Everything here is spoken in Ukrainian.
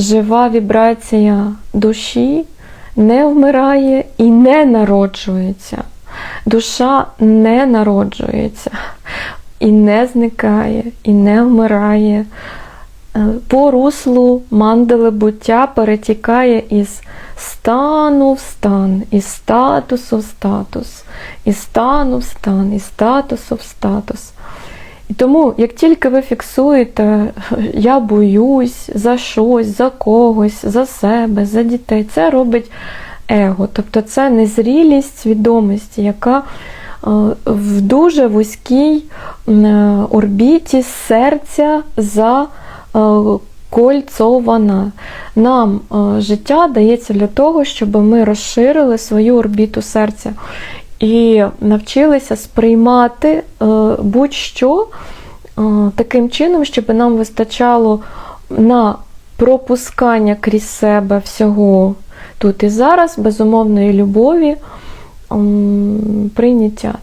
жива вібрація душі не вмирає і не народжується. Душа не народжується, і не зникає, і не вмирає. Е, По руслу мандали буття перетікає із стану в стан, із статусу в статус, із стану в стан, із статусу в статус. Тому, як тільки ви фіксуєте, я боюсь за щось, за когось, за себе, за дітей, це робить его. Тобто це незрілість свідомості, яка е, в дуже вузькій е, орбіті серця за кольцована. Нам е, життя дається для того, щоб ми розширили свою орбіту серця і навчилися сприймати е, будь-що е, таким чином, щоб нам вистачало на пропускання крізь себе всього тут і зараз, безумовної любові, прийняття.